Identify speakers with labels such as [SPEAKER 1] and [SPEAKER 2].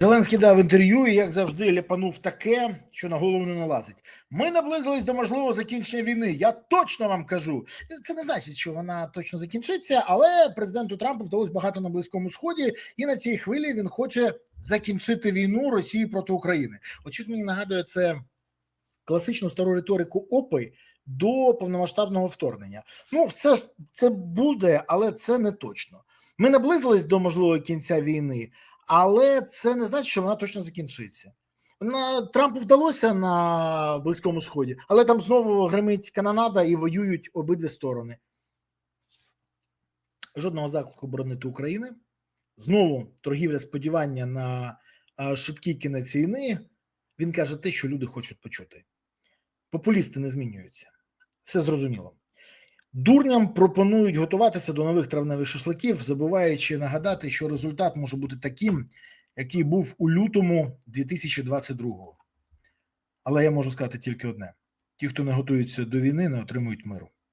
[SPEAKER 1] Зеленський дав інтерв'ю і, як завжди, ляпанув таке, що на голову не налазить. Ми наблизились до можливого закінчення війни. Я точно вам кажу. Це не значить, що вона точно закінчиться, але президенту Трампу вдалося багато на близькому сході, і на цій хвилі він хоче закінчити війну Росії проти України. От мені нагадує це класичну стару риторику ОПИ до повномасштабного вторгнення. Ну, все ж це буде, але це не точно. Ми наблизились до можливого кінця війни, але це не значить, що вона точно закінчиться. На Трампу вдалося на Близькому Сході, але там знову гримить канонада і воюють обидві сторони. Жодного заклику боронити України. Знову торгівля сподівання на швидкий кінець війни. Він каже те, що люди хочуть почути. Популісти не змінюються. Все зрозуміло. Дурням пропонують готуватися до нових травневих шашликів, забуваючи нагадати, що результат може бути таким, який був у лютому 2022-го. Але я можу сказати тільки одне: ті, хто не готуються до війни, не отримують миру.